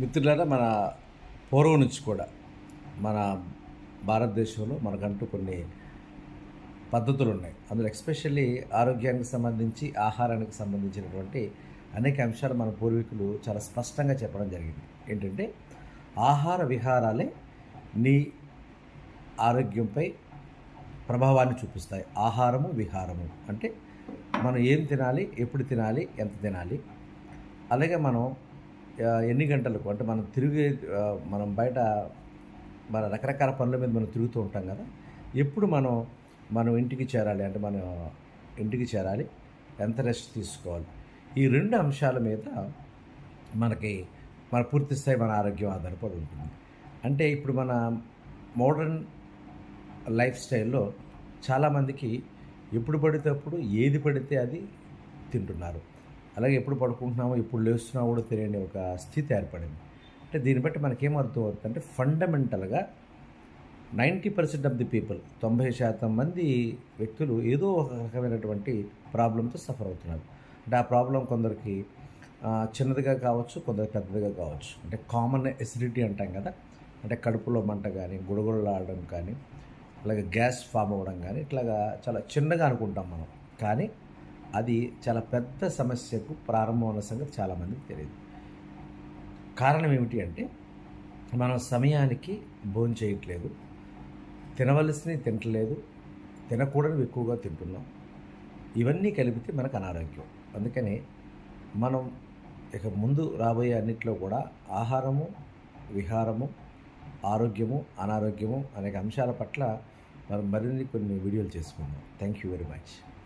మిత్రులారా మన పూర్వం నుంచి కూడా మన భారతదేశంలో మనకంటూ కొన్ని పద్ధతులు ఉన్నాయి. అందులో ఎక్స్పెషల్లీ ఆరోగ్యానికి సంబంధించి ఆహారానికి సంబంధించినటువంటి అనేక అంశాలు మన పూర్వీకులు చాలా స్పష్టంగా చెప్పడం జరిగింది. ఏంటంటే ఆహార విహారాలే నీ ఆరోగ్యంపై ప్రభావాన్ని చూపిస్తాయి. ఆహారము విహారము. అంటే మనం ఏం తినాలి ఎప్పుడు తినాలి ఎంత తినాలి. అలాగే మనం ఎన్ని గంటలకు? అంటే మనం తిరిగే మనం బయట మన రకరకాల పనుల మీద మనం తిరుగుతూ ఉంటాం కదా. ఎప్పుడు మనం మనం ఇంటికి చేరాలి? అంటే మనం ఇంటికి చేరాలి. ఎంత రెస్ట్ తీసుకోవాలి? ఈ రెండు అంశాల మీద మనకి మన పూర్తి స్థాయి మన ఆరోగ్యం ఆధారపడి ఉంటుంది. అంటే ఇప్పుడు మన మోడర్న్ లైఫ్ స్టైల్లో చాలామందికి ఎప్పుడు పడితే అప్పుడు ఏది పడితే అది తింటున్నారు. అలాగే ఎప్పుడు పడుకుంటున్నామో ఎప్పుడు లేస్తున్నామో కూడా తెలియని ఒక స్థితి ఏర్పడింది. అంటే దీన్ని బట్టి మనకేమర్థం అర్థం అవుతుంది అంటే ఫండమెంటల్గా ninety percent of the people తొంభై శాతం మంది వ్యక్తులు ఏదో ఒక రకమైనటువంటి ప్రాబ్లంతో సఫర్ అవుతున్నారు. అంటే ఆ ప్రాబ్లం కొందరికి చిన్నదిగా కావచ్చు కొందరికి పెద్దదిగా కావచ్చు. అంటే కామన్ ఎసిడిటీ అంటాం కదా. అంటే కడుపులో మంట కానీ గుడగుడలాడడం కానీ అలాగే గ్యాస్ ఫామ్ అవ్వడం కానీ ఇట్లాగా చాలా చిన్నగా అనుకుంటాం మనం. కానీ అది చాలా పెద్ద సమస్యకు ప్రారంభం అన్న సంగతి చాలామందికి తెలియదు. కారణం ఏమిటి అంటే మనం సమయానికి భోజనం చేయట్లేదు తినవలసినవి తినట్లేదు తినకూడనివి ఎక్కువగా తింటున్నాం ఇవన్నీ కలిపితే మనకు అనారోగ్యం. అందుకని మనం ఇక ముందు రాబోయే అన్నిట్లో కూడా ఆహారము విహారము ఆరోగ్యము అనారోగ్యము అనేక అంశాల పట్ల మనం మరిన్ని కొన్ని వీడియోలు చేసుకుందాం. Thank you very much